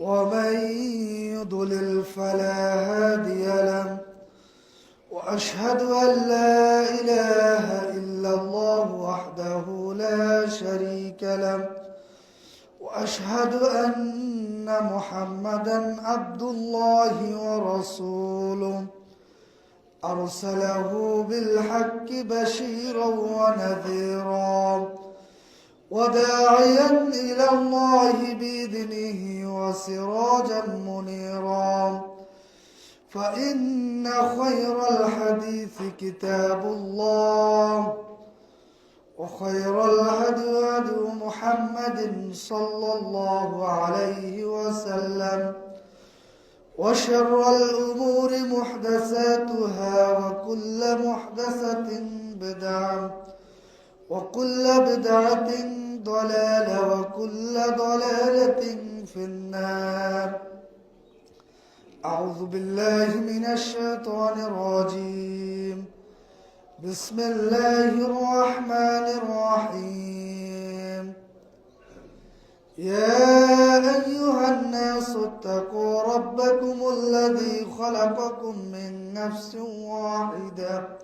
ومن يضلل فلا هادي له وأشهد أن لا إله إلا الله وحده لا شريك له وأشهد أن محمدا عبد الله ورسوله. أرسله بالحق بشيرا ونذيرا. وداعيا إلى الله بإذنه وسراجا منيرا. فإن خير الحديث كتاب الله وخير الهدي هدي محمد صلى الله عليه وسلم وشر الأمور محدثاتها وكل محدثة بدعة وكل بدعة ضلالة وكل ضلالة في النار. أعوذ بالله من الشيطان الرجيم. بسم الله الرحمن الرحيم. يا أيها الناس اتقوا ربكم الذي خلقكم من نفس واحدة.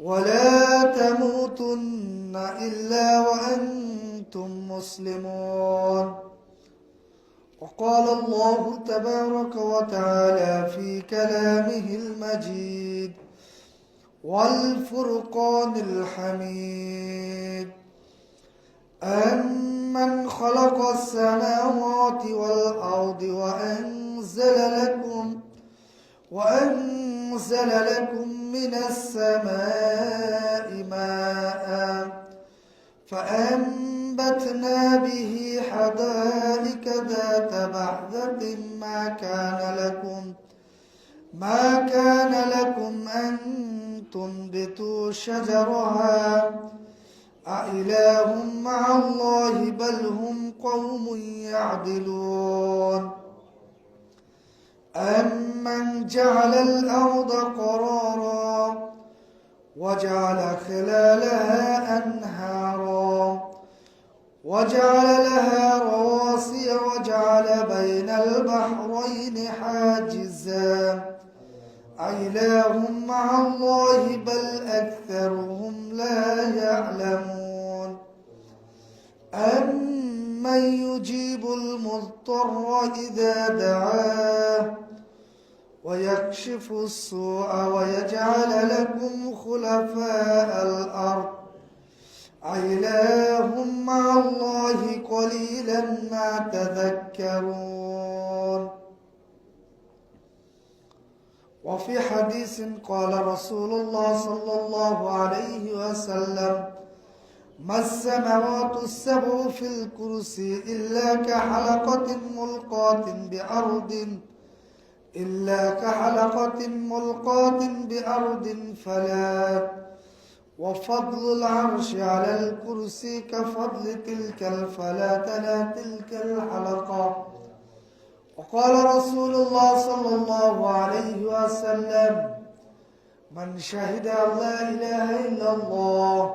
ولا تموتن إلا وأنتم مسلمون. وقال الله تبارك وتعالى في كلامه المجيد والفرقان الحميد. أمن خلق السماوات والأرض وأنزل لكم وأنزل لكم من السماء ماء فأنبتنا به حدائق ذات بحدة ما كان لكم ما كان لكم أن تنبتوا شجرها أإله مع الله بل هم قوم يعدلون أمن جعل الأرض قرارا وجعل خلالها أنهارا وجعل لها رواسي وجعل بين البحرين حاجزا. أإله مع الله بل أكثرهم ويكشف السوء ويجعل لكم خلفاء الأرض. إله مع الله قليلا ما تذكرون. وفي حديث قال رسول الله صلى الله عليه وسلم ما السماوات السبع في الكرسي إلا كحلقة ملقاة بأرض إلا كحلقة ملقاة بأرض فلا. وفضل العرش على الكرسي كفضل تلك الفلاة لا تلك الحلقة. وقال رسول الله صلى الله عليه وسلم من شهد أن لا إله إلا الله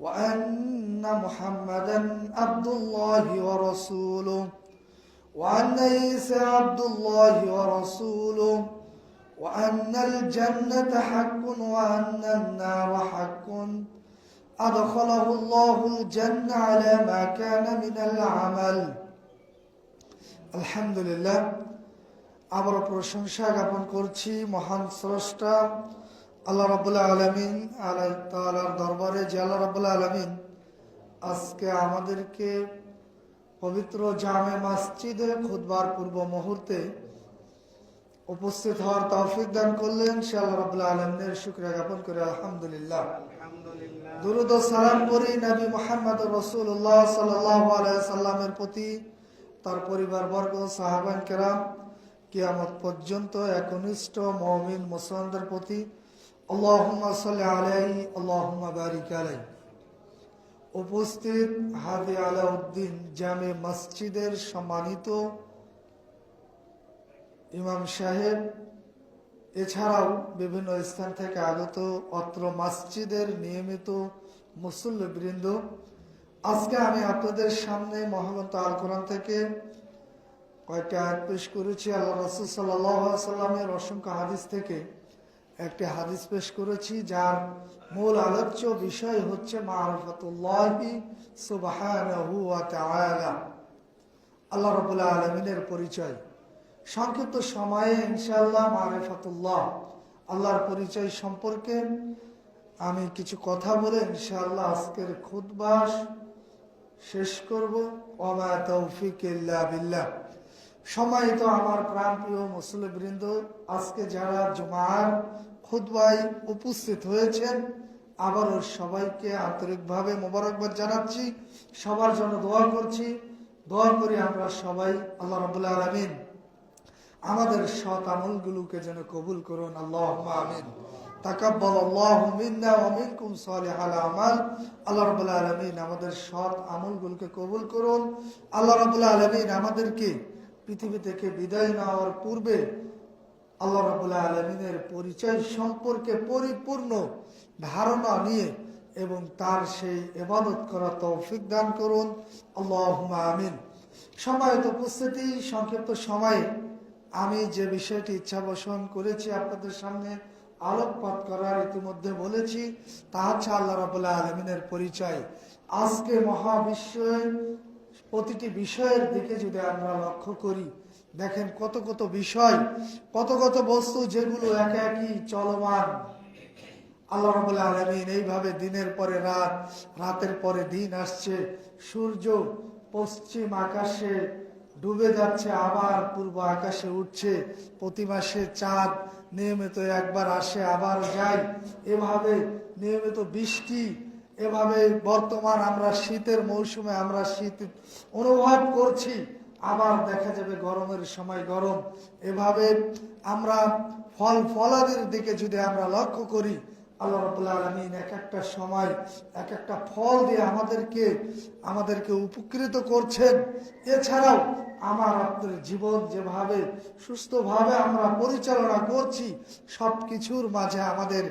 وأن محمدا عبد الله ورسوله وأن عيسى عبد الله ورسوله وأن الجنة حق وأن النار حق أدخله الله الجنة على ما كان من العمل الحمد لله আবার প্রশংসা জ্ঞাপন করছি মহান স্রষ্টা আল্লাহ রাবুল্লাহ আলমিন আল্লাহ তালার দরবারে যে আল্লাহ রাবুল্লাহ আলমিন আজকে আমাদেরকে পবিত্র জামে মসজিদে খুদবার পূর্ব মুহূর্তে উপস্থিত হওয়ার তৌফিক দান করলেন। আল্লাহ রাবুল্লাহ আলমিনের শুক্রিয়া জ্ঞাপন করে আলহামদুলিল্লাহ। দুরুদ ও সালাম করি নবী মোহাম্মদ রসুল্লাহ সাল্লামের প্রতি তার পরিবার বর্গ সাহাবান কেরাম কিয়ামত পর্যন্ত একনিষ্ঠ মমিন মুসলমানদের প্রতি। আল্লাহুম্মা সাল্লি আলাইহি আল্লাহুম্মা বারিক আলাইহি। উপস্থিত হাদি আলাউদ্দিন জামে মসজিদের সম্মানিত ইমাম সাহেব, এছাড়াও বিভিন্ন স্থান থেকে আগত অত্র মসজিদের নিয়মিত মুসল্লিবৃন্দ। আজকে আমি আপনাদের সামনে মহামন্ত আল কোরআন থেকে কয়েকটি আয়াত পেশ করেছি। আল্লাহ রসুল সাল্লামের অসংখ্য হাদিস থেকে। একটি হাদিস পেশ করেছি, যার মূল আলোচ্য বিষয় হচ্ছে আল্লাহ রাব্বুল আলামিনের পরিচয়। সংক্ষিপ্ত সময়ে ইনশাআল্লাহ মারেফাতুল্লাহ, আল্লাহর পরিচয় সম্পর্কে আমি কিছু কথা বলে ইনশাআল্লাহ আজকের খুদবাস শেষ করব। ইল্লা বিল্লাহ। সম্মানিত আমার প্রাণপ্রিয় মুসলিমবৃন্দ আজকে যারা জুমার খুদবাই উপস্থিত হয়েছেন। আবারও সবাইকে আন্তরিকভাবে মোবারকবাদ জানাচ্ছি। সবার জন্য দোয়া করছি। দোয়া করি আমরা সবাই আল্লাহ রবুল্লা আলমিন আমাদের সৎ আমলগুলোকে যেন কবুল করুন। আল্লাহ আমিন। তাকাব্বাল আল্লাহ মিন্না ওয়া মিনকুম সালিহাল আমাল। আল্লাহ রাব্বুল আলামিন আমাদের সৎ আমলগুলোকে কবুল করুন। আল্লাহ রাব্বুল আলামিন আমাদেরকে পৃথিবী থেকে বিদায় নেওয়ার পূর্বে আল্লাহ রাবুল্লাহ আলমিনের পরিচয় সম্পর্কে পরিপূর্ণ ধারণা নিয়ে এবং তার সেই এবাদত করা তৌফিক দান করুন। আল্লাহ আমিন। সময়ত উপস্থিতি, সংক্ষিপ্ত সময়ে আমি যে বিষয়টি ইচ্ছা পোষণ করেছি আপনাদের সামনে আলোকপাত করার ইতিমধ্যে বলেছি, তা হচ্ছে আল্লাহ রাবুল্লাহ আলমিনের পরিচয়। আজকে মহাবিশ্বের প্রতিটি বিষয়ের দিকে যদি আমরা লক্ষ্য করি দেখেন কত কত বিষয়, কত কত বস্তু যেগুলো একে একই চলমান। আল্লাহ রবুল্লা আলমিন এইভাবে দিনের পরে রাত, রাতের পরে দিন আসছে, সূর্য পশ্চিম আকাশে ডুবে যাচ্ছে, আবার পূর্ব আকাশে উঠছে, প্রতি মাসে চাঁদ নিয়মিত একবার আসে, আবার যায়। এভাবে নিয়মিত বৃষ্টি, এভাবে বর্তমান আমরা শীতের মৌসুমে আমরা শীত অনুভব করছি। আবার দেখা যাবে গরমের সময় গরম। এভাবে আমরা ফল ফলাদের দিকে যদি আমরা লক্ষ্য করি, আল্লাহ রবুল্লা আলমিন এক একটা সময় এক একটা ফল দিয়ে আমাদেরকে আমাদেরকে উপকৃত করছেন। এছাড়াও আমার আপনার জীবন যেভাবে সুস্থভাবে আমরা পরিচালনা করছি সব কিছুর মাঝে আমাদের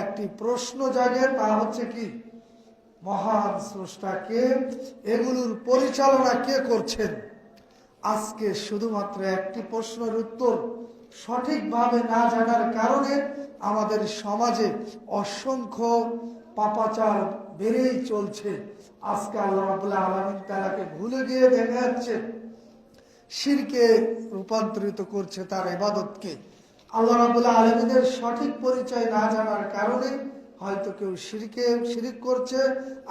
একটি প্রশ্ন জাগে, তা হচ্ছে কি? মহান স্রষ্টাকে এগুলোর পরিচালনা কে করছেন? আজকে শুধুমাত্র একটি প্রশ্নের উত্তর সঠিকভাবে না জানার কারণে আমাদের সমাজে অসংখ্য পাপাচার বেড়েই চলছে। আজকে আল্লাহ আলমিন তারাকে ভুলে গিয়ে দেখা যাচ্ছে, শিরকে রূপান্তরিত করছে তার ইবাদতকে। আল্লাহ রাবুল্লাহ আলমিনের সঠিক পরিচয় না জানার কারণে হয়তো কেউ সিরকে সিরিক করছে,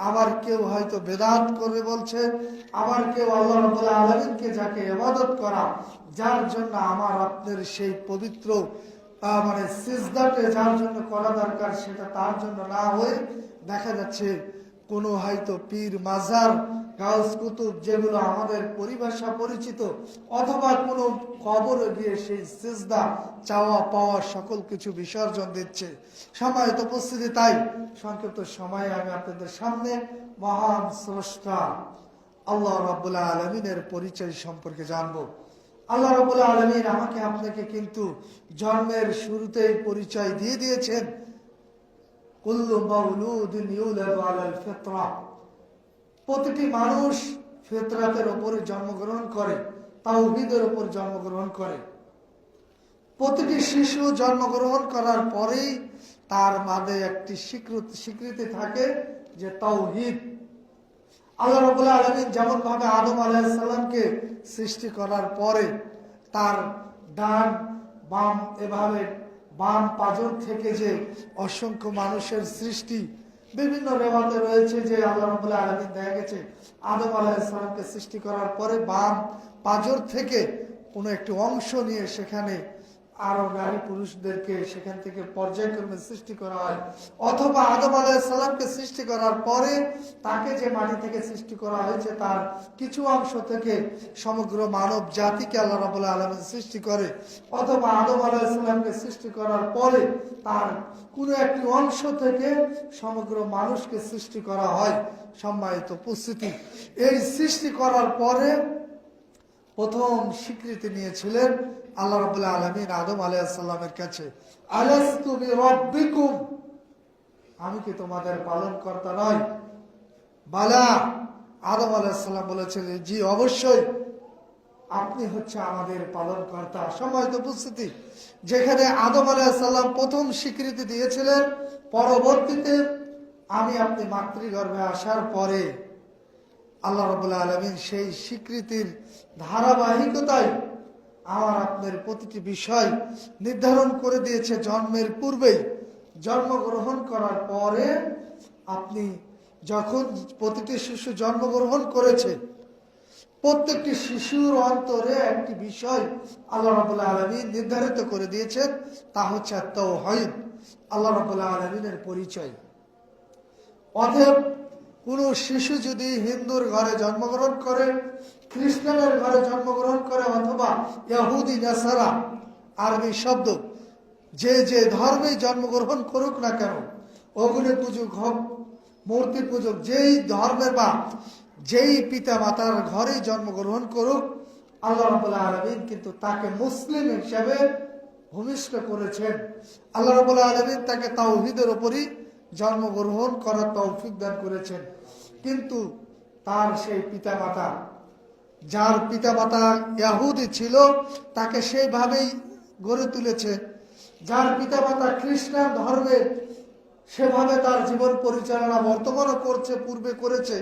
আবার কেউ হয়তো বেদাত করে বলছে, আবার কেউ আল্লাহ আলমিনকে যাকে এবাদত করা, যার জন্য আমার আপনার সেই পবিত্র মানে সিজদাটে যার জন্য করা দরকার, সেটা তার জন্য না হয়ে দেখা যাচ্ছে কোনো হয়তো পীর মাজার কুতুব যেগুলো আমাদের পরিভাষা পরিচিত, অথবা কোনো কবরে গিয়ে সেই সিজদা, চাওয়া পাওয়া সকল কিছু বিসর্জন দিচ্ছে। সময় তো উপস্থিতি, তাই সংক্ষিপ্ত সময়ে আমি আপনাদের সামনে মহান স্রষ্টা, আল্লাহ রাবুল্লাহ আলমিনের পরিচয় সম্পর্কে জানব। আল্লাহ রবুল্লাহ আলমিন আমাকে আপনাকে কিন্তু জন্মের শুরুতেই পরিচয় দিয়ে দিয়েছেন। কুল্লু মাউলুদিন ইউলাদু আলাল ফিতরা। প্রতিটি মানুষ ফিতরাতের উপরে জন্মগ্রহণ করে, তাওহীদের উপর জন্মগ্রহণ করে। প্রতিটি শিশু জন্মগ্রহণ করার পরেই তার মাঝে একটি স্বীকৃতি স্বীকৃতি থাকে যে তাওহীদ। আল্লাহ রবুল্লাহ আলমিন যেমন ভাবে আদম আলাহিসাল্লামকে সৃষ্টি করার পরে তার ডান, বাম, এভাবে বাম পাজর থেকে যে অসংখ্য মানুষের সৃষ্টি বিভিন্ন রেওয়াতে রয়েছে যে আল্লাহ রবুল্লাহ আলমিন দেখা গেছে, আদম আলাহিসাল্লামকে সৃষ্টি করার পরে বাম পাজর থেকে কোনো একটি অংশ নিয়ে সেখানে আরও নারী পুরুষদেরকে সেখান থেকে পর্যায়ক্রমে সৃষ্টি করা হয়। অথবা আদম আলাহিসাল্লামকে সৃষ্টি করার পরে তাকে যে মাটি থেকে সৃষ্টি করা হয়েছে তার কিছু অংশ থেকে সমগ্র মানব জাতিকে আল্লাহ রাবুল্লাহ আলমের সৃষ্টি করে। অথবা আদম আলাহিসাল্লামকে সৃষ্টি করার পরে তার কোনো একটি অংশ থেকে সমগ্র মানুষকে সৃষ্টি করা হয়। সম্মানিত উপস্থিতি। এই সৃষ্টি করার পরে প্রথম স্বীকৃতি নিয়েছিলেন আল্লাহ রবুল্লাহ আলমিন আদম আলাইসাল্লামের কাছে রব্বিকুম আমি কি তোমাদের পালন কর্তা নয় বালা, আদম আলাইসাল্লাম বলেছেন, জি, অবশ্যই। আপনি হচ্ছে আমাদের পালন কর্তা সম্মানিত উপস্থিতি, যেখানে আদম আলাইসাল্লাম প্রথম স্বীকৃতি দিয়েছিলেন, পরবর্তীতে আমি আপনি মাতৃগর্ভে আসার পরে আল্লাহ রবুল্লাহ আলমিন সেই স্বীকৃতির ধারাবাহিকতায় আমার আপনার প্রতিটি বিষয় নির্ধারণ করে দিয়েছে জন্মের পূর্বেই। জন্মগ্রহণ করার পরে আপনি যখন প্রতিটি শিশু জন্মগ্রহণ করেছে, প্রত্যেকটি শিশুর অন্তরে একটি বিষয় আল্লাহ রবুল্লাহ আলমী নির্ধারিত করে দিয়েছেন, তা হচ্ছে তৌহিদ আল্লাহ রবুল্লাহ আলমিনের পরিচয়। অতএব কোনো শিশু যদি হিন্দুর ঘরে জন্মগ্রহণ করে খ্রিস্টানের ঘরে জন্মগ্রহণ করে অথবা ইয়াহুদি, নাসারা, আরবি শব্দ, যে যে ধর্মে জন্মগ্রহণ করুক না কেন, অগ্নি পুজোক হোক মূর্তি পুজোক যেই ধর্মের বা যেই পিতা মাতার ঘরে জন্মগ্রহণ করুক, আল্লাহ রবুল্লাহ আলমিন কিন্তু তাকে মুসলিম হিসাবে ভূমিষ্ঠ করেছেন। আল্লাহ রবুল্লাহ আলমিন তাকে তাওহিদের ওপরই জন্মগ্রহণ করার তৌফিক দান করেছেন। কিন্তু তার সেই পিতা মাতা যার পিতা মাতা ইয়াহুদি ছিল, তাকে সেইভাবেই গড়ে তুলেছে। যার পিতা মাতা খ্রিস্টান ধর্মে সেভাবে তার জীবন পরিচালনা বর্তমানও করছে, পূর্বে করেছে,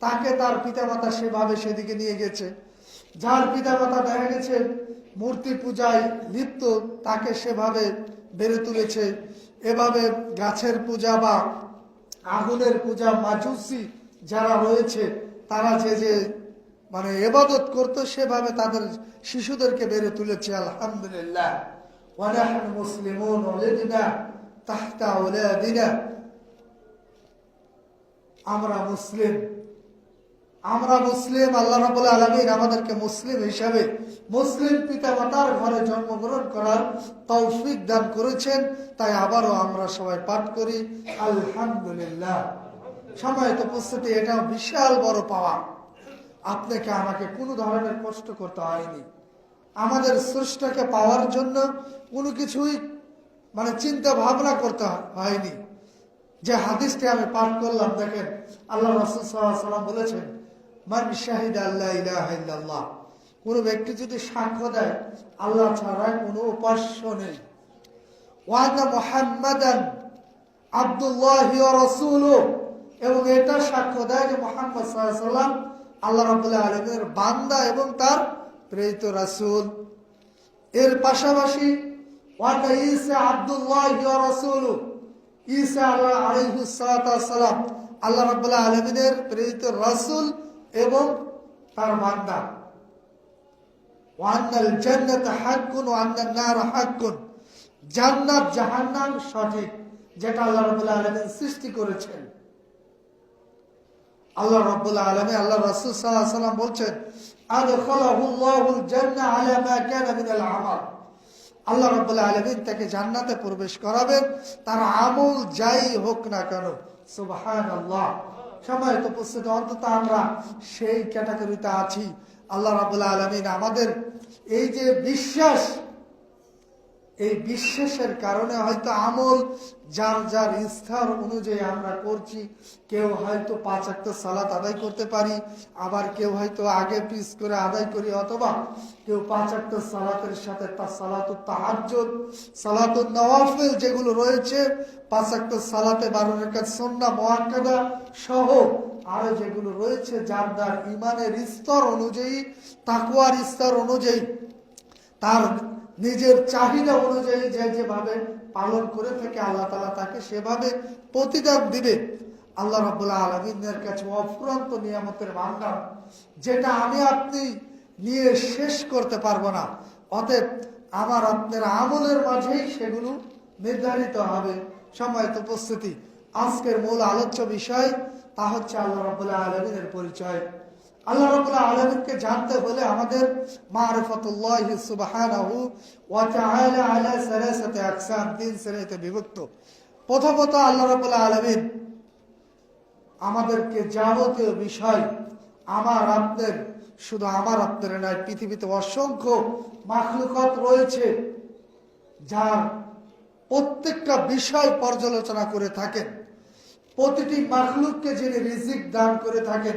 তাকে তার পিতামাতা সেভাবে সেদিকে নিয়ে গেছে। যার পিতামাতা দেখা গেছে মূর্তি পূজায় লিপ্ত, তাকে সেভাবে বেড়ে তুলেছে। এভাবে গাছের পূজা বা আগুনের পূজা মাজুসি যারা রয়েছে, তারা যে যে মানে এবাদত করতো সেভাবে তাদের শিশুদেরকে বেড়ে তুলেছে, আলহামদুলিল্লাহ। আমরা মুসলিম। আমরা মুসলিম, আল্লাহ রাবুল আলমিন আমাদেরকে মুসলিম হিসাবে মুসলিম পিতা মাতার ঘরে জন্মগ্রহণ করার তৌফিক দান করেছেন। তাই আবারও আমরা সবাই পাঠ করি, আলহামদুলিল্লাহ। সময় তো উপস্থিতি, এটা বিশাল বড় পাওয়া। আপনাকে আমাকে কোনো ধরনের কষ্ট করতে হয়নি। আমাদের স্রষ্টাকে পাওয়ার জন্য কোনো কিছুই মানে চিন্তা ভাবনা করতে হয়নি। যে হাদিসটি আমি পাঠ করলাম, দেখেন আল্লাহ রসুল বলেছেন, মান শাহিদ আল্লাহ ইলাহ কোনো ব্যক্তি যদি সাক্ষ্য দেয়, আল্লাহ ছাড়া কোনো উপাস্য নেই। আবদুল্লাহ রসুল এবং এটা সাক্ষ্য দেয় যে মোহাম্মদ আল্লাহ রবুল্লাহ আলমের বান্দা এবং তার প্রেরিত রাসুল। এর পাশাপাশি আল্লাহ আল্লাহ প্রেরিত এবং তার জান্নাত হাক্কুন। জান্নাত জাহান্নাম সঠিক, যেটা আল্লাহ রাব্বুল আলামিন সৃষ্টি করেছেন। আল্লাহ রাব্বুল আলামিন, আল্লাহ রাসূল আলাইহি সাল্লাম বলছেন আল্লাহ রাব্বুল আলামিন তাকে জান্নাতে প্রবেশ করাবেন, তার আমল যাই হোক না কেন, সুবহানাল্লাহ। সময় তো উপস্থিত, অন্তত আমরা সেই ক্যাটাগরিতে আছি। আল্লাহ রাবুল্লাহ আলমিন আমাদের এই যে বিশ্বাস এই বিশ্বাসের কারণে হয়তো আমল যার যার ইস্তার অনুযায়ী আমরা করছি, কেউ হয়তো পাঁচ একটা সালাত আদায় করতে পারি, আবার কেউ হয়তো আগে পিস করে আদায় করি, অথবা কেউ পাঁচ একটা সালাতের সাথে তার সালাত তাহাজ্জুদ সালাত নওয়াফেল যেগুলো রয়েছে, পাঁচ একটা সালাতে বারো রেখাত সন্না মোয়াক্কাদা সহ আরও যেগুলো রয়েছে, যার যার ইমানের স্তর অনুযায়ী তাকুয়ার স্তর অনুযায়ী, তার নিজের চাহিদা অনুযায়ী যে যেভাবে পালন করে থাকে, আল্লাহ তালা তাকে সেভাবে প্রতিদান দিবে। আল্লাহ রবুল্লাহ আলমিনের কাছে অফুরন্ত নিয়ামতের ভান্ডার যেটা আমি আপনি নিয়ে শেষ করতে পারব না। অতএব আমার আপনার আমলের মাঝেই সেগুলো নির্ধারিত হবে। সময়ত উপস্থিতি, আজকের মূল আলোচ্য বিষয় তা হচ্ছে আল্লাহ রবুল্লাহ আলমিনের পরিচয়। আল্লাহ জানতে আমাদের তিন বিভক্ত। প্রথমত আল্লাহ আমাদেরকে যাবতীয় বিষয়, আমার আপনার শুধু আমার আপনার নয়, পৃথিবীতে অসংখ্য মাখলুকত রয়েছে, যার প্রত্যেকটা বিষয় পর্যালোচনা করে থাকেন। প্রতিটি মাখলুককে যিনি রিজিক দান করে থাকেন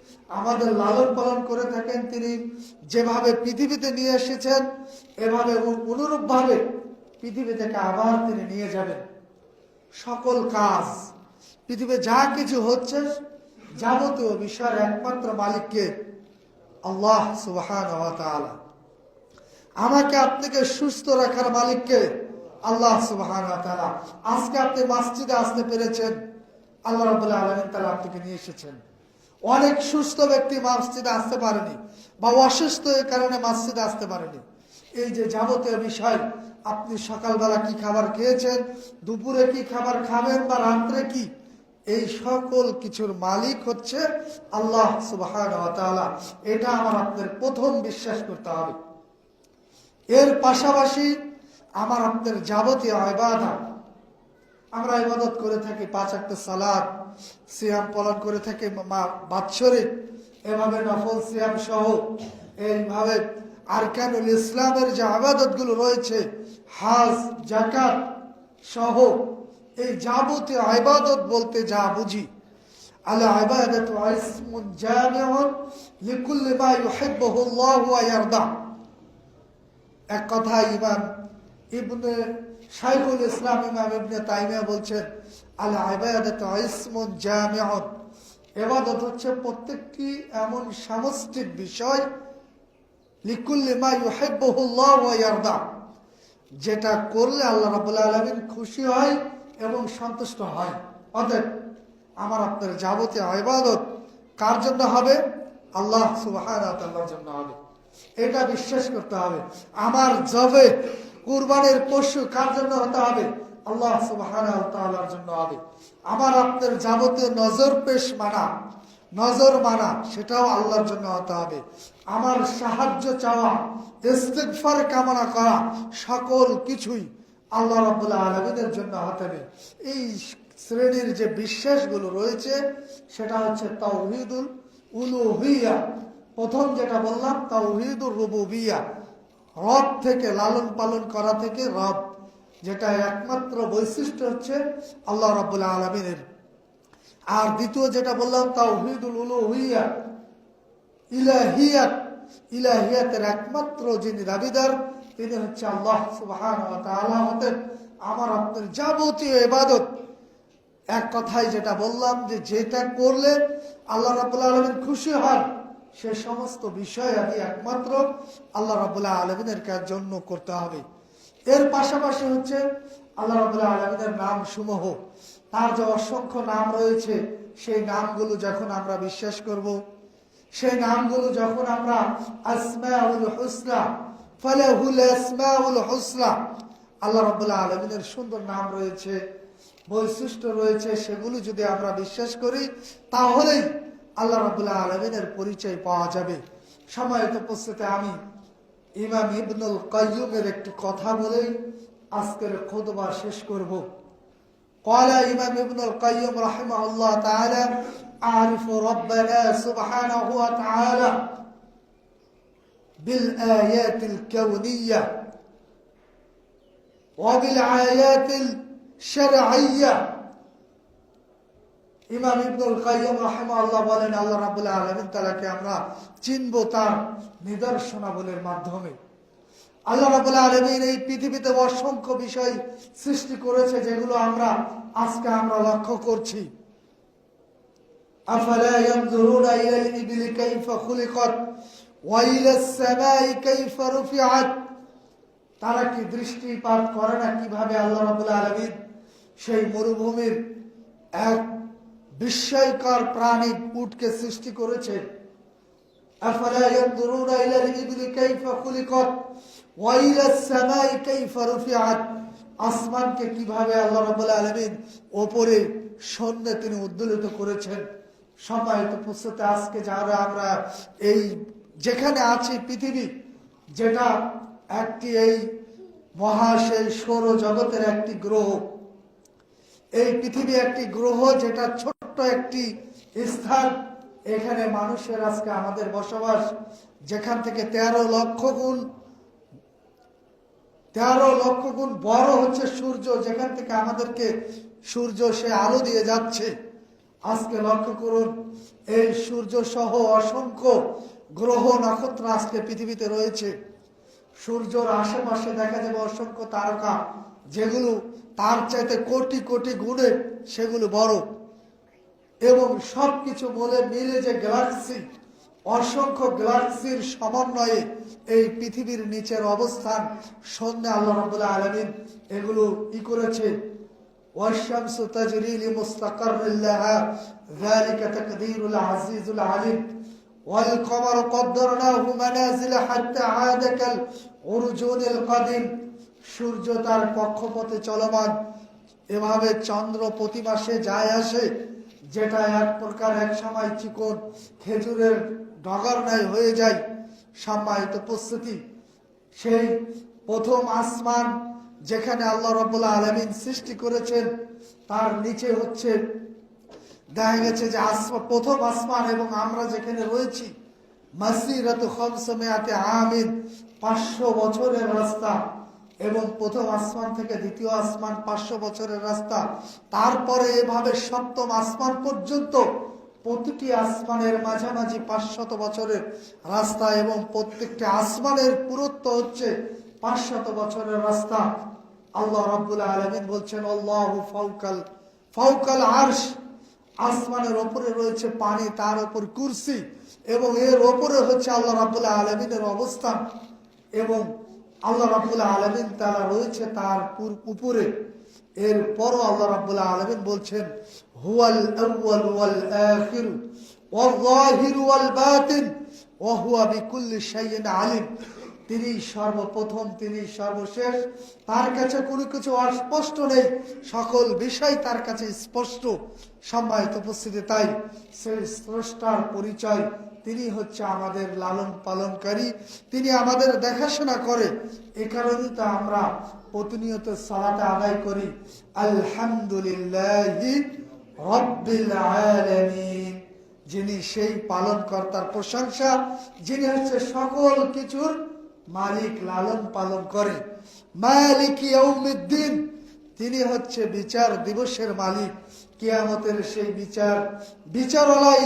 আমাদের লালন পালন করে থাকেন তিনি। যেভাবে পৃথিবীতে নিয়ে এসেছেন, এভাবে অনুরূপভাবে পৃথিবী থেকে আবার তিনি নিয়ে যাবেন। সকল কাজ, পৃথিবীতে যা কিছু হচ্ছে, যাবতীয় বিষয়ের একমাত্র মালিককে আল্লাহ সুবহান আমাকে আপনাকে সুস্থ রাখার মালিককে আল্লাহ সুবহান আজকে আপনি মসজিদে আসতে পেরেছেন। আল্লাহ রবুল্লাহ আলমিন তালা আপনাকে নিয়ে এসেছেন। অনেক সুস্থ ব্যক্তি মসজিদে আসতে পারেনি বা অসুস্থ এর কারণে মসজিদে আসতে পারেনি। এই যে যাবতীয় বিষয়, আপনি সকালবেলা কি খাবার খেয়েছেন, দুপুরে কি খাবার খাবেন বা রাত্রে কি, এই সকল কিছুর মালিক হচ্ছে আল্লাহ সুবাহ এটা আমার আপনার প্রথম বিশ্বাস করতে হবে। এর পাশাপাশি আমার আপনার যাবতীয় আমরা ইবাদত করে থাকি পাঁচ একটা সালাদ সিয়াম পালন করে থাকি বাৎসরিক। এভাবে নফল সিয়াম সহ এইভাবে আরকানুল ইসলামের যে আবাদতগুলো রয়েছে, হাজ জাকাত সহ এই যাবতীয় আবাদত বলতে যা বুঝি আল্লাহ মা এক কথা ইমাম ইবনে শাইখুল ইসলাম, ইমাম ইবনে তাইমিয়া বলছেন আল আবাদত ইসমুন জামিউন। ইবাদত হচ্ছে প্রত্যেকটি এমন সামষ্টিক বিষয়, লিকুল্লি মা ইউহিব্বুহুল্লাহ ওয়া ইয়ারদা, যেটা করলে আল্লাহ রাব্বুল আলামিন খুশি হয় এবং সন্তুষ্ট হয়। অতএব আমার আপনার যাবতীয় ইবাদত কার জন্য হবে? আল্লাহ তাআলার জন্য হবে। এটা বিশ্বাস করতে হবে। আমার জবে কুরবানের পশু কার জন্য হতে হবে? আল্লাহ সুবাহর জন্য হবে আমার আপনার যাবতীয় নজর পেশ মানা, নজর মানা, সেটাও আল্লাহর জন্য হতে হবে। আমার সাহায্য চাওয়া ইস্তেকফার কামনা করা, সকল কিছুই আল্লাহ রাবুল্লাহ আলমিনের জন্য হতে হবে। এই শ্রেণির যে বিশ্বাসগুলো রয়েছে, সেটা হচ্ছে তাওহিদুল উলুহিয়া। প্রথম যেটা বললাম, তাওহিদুর রুবুবিয়া। রব থেকে লালন পালন করা থেকে রব। যেটা একমাত্র বৈশিষ্ট্য হচ্ছে আল্লাহ রব্বুল্লাহ আলমিনের। আর দ্বিতীয় যেটা বললাম, তাওহিদুল উলুহিয়া, ইলাহিয়াত। ইলাহিয়াতের একমাত্র যিনি দাবিদার তিনি হচ্ছে আল্লাহ সুবহান আমার আপনার যাবতীয় এবাদত এক কথায় যেটা বললাম যে যেটা করলে আল্লাহ রাবুল্লাহ আলমিন খুশি হন, সে সমস্ত বিষয় আমি একমাত্র আল্লাহ রাবুল্লাহ আলমিনের জন্য করতে হবে। এর পাশাপাশি হচ্ছে আল্লাহ রাবুল্লাহ আলমিনের নাম সমূহ তার যে অসংখ্য নাম রয়েছে, সেই নামগুলো যখন আমরা বিশ্বাস করব। সেই নামগুলো যখন আমরা আসমাউল হুসনা, ফালাহুল আসমাউল হুসনা, আল্লাহ রাবুল্লাহ আলমিনের সুন্দর নাম রয়েছে, বৈশিষ্ট্য রয়েছে, সেগুলো যদি আমরা বিশ্বাস করি, তাহলেই আল্লাহ রাবুল্লাহ আলমিনের পরিচয় পাওয়া যাবে সময়ত উপস্থিতে আমি ইমাম ইবনুল কাইয়ুমের একটি কথা বলেই আজকের খোদবা শেষ করব قال إمام ابن القيم رحمه الله تعالى أعرف ربنا سبحانه وتعالى بالآيات الكونية وبالآيات الشرعية ইমাম ইবনুল কাইয়্যিম আল্লাহ বলেন, আল্লাহ রাব্বুল আলামিন তাআলাকে আমরা চিনব তার নিদর্শনাবলীর মাধ্যমে। আল্লাহ রাব্বুল আলামিন এই পৃথিবীতে অসংখ্য বিষয় সৃষ্টি করেছে যেগুলো আমরা আজকে আমরা লক্ষ্য করছি। ইয়ানজুরুনা ইলাল ইবলি কাইফা খুলিকাত ওয়া ইলাস সামাই কাইফা রুফিআত। তারা কি দৃষ্টিপাত করে না কীভাবে আল্লাহ রাব্বুল আলামিন সেই মরুভূমির এক বিস্ময়কর প্রাণী উটকে সৃষ্টি করেছে। ইয়ানজুরুনা ইলাল ইবলি কাইফা খুলিকাত, ওয়া ইলাস সামাই কাইফা আসমানকে কীভাবে আল্লাহ রাব্বুল আলামিন উপরে শূন্যে তিনি উদ্দোলিত করেছেন? সম্মানিত পুস্তকে আজকে যারা আমরা এই যেখানে আছি, পৃথিবী, যেটা একটি এই মহাশয় সৌর জগতের একটি গ্রহ এই পৃথিবী একটি গ্রহ, যেটা ছোট্ট একটি স্থান। এখানে মানুষের আজকে আমাদের বসবাস। যেখান থেকে তেরো লক্ষ গুণ, তেরো লক্ষ গুণ বড় হচ্ছে সূর্য। যেখান থেকে আমাদেরকে সূর্য, সে আলো দিয়ে যাচ্ছে। আজকে লক্ষ্য করুন, এই সূর্য সহ অসংখ্য গ্রহ নক্ষত্র আজকে পৃথিবীতে রয়েছে। সূর্যর আশেপাশে দেখা যাবে অসংখ্য তারকা। যেগুলো তার চাইতে কোটি কোটি গুণে সেগুলো বড় এবং সবকিছু বলে মিলে যে গ্যালাক্সি অসংখ্য গ্যালাক্সির সমন্বয়ে এই পৃথিবীর নিচের অবস্থান সন্ধ্যে আল্লাহ রবুল্লাহ আলমিন এগুলো ই করেছে والشمس تجري لمستقر لها ذلك تقدير العزيز العليم والقمر قدرناه منازل حتى عاد كالعرجون القديم সূর্য তার কক্ষপথে চলমান। এভাবে চন্দ্র প্রতি মাসে যায় আসে, যেটা এক প্রকার এক সময় চিকন খেজুরের ডগার ন্যায় হয়ে যায়। সম্মানিত প্রস্তুতি সেই প্রথম আসমান যেখানে আল্লাহ রব্বুল্লাহ আলমিন সৃষ্টি করেছেন, তার নিচে হচ্ছে, দেখা গেছে যে আসমান প্রথম আসমান এবং আমরা যেখানে রয়েছি, মাসিরাত খমসমেয়াতে আমিন, পাঁচশো বছরের রাস্তা। এবং প্রথম আসমান থেকে দ্বিতীয় আসমান পাঁচশো বছরের রাস্তা। তারপরে এভাবে সপ্তম আসমান পর্যন্ত প্রতিটি আসমানের মাঝামাঝি পাঁচশত বছরের রাস্তা এবং প্রত্যেকটি আসমানের পুরুত্ব হচ্ছে পাঁচশত বছরের রাস্তা। আল্লাহ রাব্বুল আলমিন বলছেন, আল্লাহ ফাউকাল ফাউকাল আর্শ। আসমানের ওপরে রয়েছে পানি, তার ওপর কুরসি এবং এর ওপরে হচ্ছে আল্লাহ রাবুল্লাহ আলমিনের অবস্থান এবং আল্লাহ রাবুল্লাহ আলমিন তারা রয়েছে তার উপরে। এর পরও আল্লাহ রাবুল্লাহ আলমিন বলছেন, হুয়াল আউয়াল ওয়াল আখির বাতিন, ওয়া হুয়া বিকুল্লি শাইইন আলিম। তিনি সর্বপ্রথম, তিনি সর্বশেষ। তার কাছে কোনো কিছু অস্পষ্ট নেই, সকল বিষয় তার কাছে স্পষ্ট। সম্মানিত উপস্থিতি, তাই সেই স্রষ্টার পরিচয় তিনি হচ্ছে আমাদের লালন পালনকারী। তিনি আমাদের দেখাশোনা করে। এ কারণে তো আমরা প্রতিনিয়ত সালাটা আদায় করি। আলহামদুলিল্লাহ যিনি সেই পালনকর্তার প্রশংসা, যিনি হচ্ছে সকল কিছুর মালিক, লালন পালন করে। তিনি হচ্ছে বিচার দিবসের মালিক। কিয়ামতের সেই বিচার বিচারালাই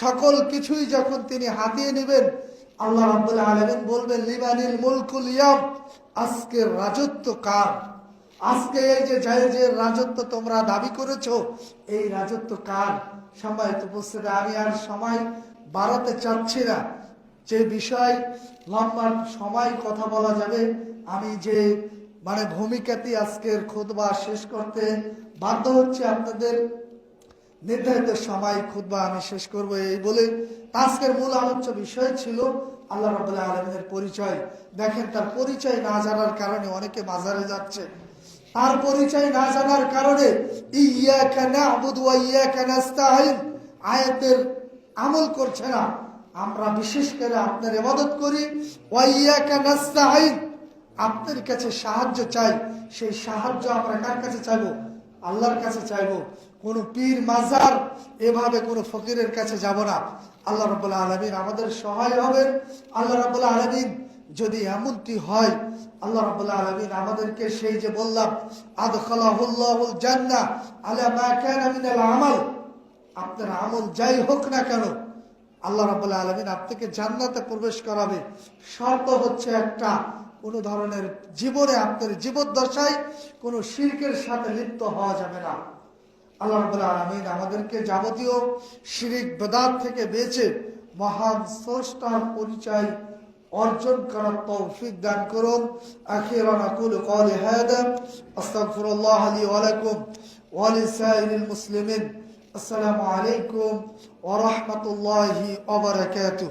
সকল কিছুই যখন তিনি হাতিয়ে নেবেন, আল্লাহ রাব্বুল আলামিন বলবেন লিমানিল মুলকুল ইয়াম আজকের রাজত্ব কার? আজকে এই যে জায়েজের রাজত্ব তোমরা দাবি করেছ, এই রাজত্ব কার? সম্মানিত উপস্থিত, আমি আর সময় বাড়াতে চাচ্ছি না। যে বিষয়, লম্বা সময় কথা বলা যাবে। আমি যে মানে ভূমিকাটি আজকের খুদবা শেষ করতে বাধ্য হচ্ছে আপনাদের নির্ধারিত সময় খুদবা আমি শেষ করব। এই বলে আজকের মূল আলোচ্য বিষয় ছিল আল্লাহ রবাহ আলমের পরিচয়। দেখেন, তার পরিচয় না জানার কারণে অনেকে মাজারে যাচ্ছে। তার পরিচয় না জানার কারণে আয়াতের আমল করছে না। আমরা বিশেষ করে আপনার ইবাদত করি আপনার কাছে সাহায্য চাই। সেই সাহায্য আমরা কার কাছে চাইব? আল্লাহর কাছে চাইব। কোন পীর, মাজার, এভাবে কোন ফকিরের কাছে যাব না। আল্লাহ রব্বুল্লাহ আলমিন আমাদের সহায় হবেন। আল্লাহ রব্বুল্লাহ আলমিন যদি এমনটি হয়, আল্লাহ রব্বুল্লাহ আলমিন আমাদেরকে সেই যে বললাম, আদখালাহুল্লাহুল জান্নাহ আলা মা আপনার আমল যাই হোক না কেন, আল্লাহ রাবুল্লাহ আলমিন আপনাকে জান্নাতে প্রবেশ করাবে। শর্ত হচ্ছে একটা, কোনো ধরনের জীবনে আপনার জীবদ্দশায় কোনো শিল্পের সাথে লিপ্ত হওয়া যাবে না। আল্লাহ রাবুল্লাহ আলমিন আমাদেরকে যাবতীয় শিরিক বেদাত থেকে বেঁচে মহান স্রষ্টার পরিচয় অর্জন করার তৌফিক দান করুন আখিরান আকুল قولي هذا استغفر الله لي ولكم ولسائر المسلمين السلام عليكم ورحمة الله وبركاته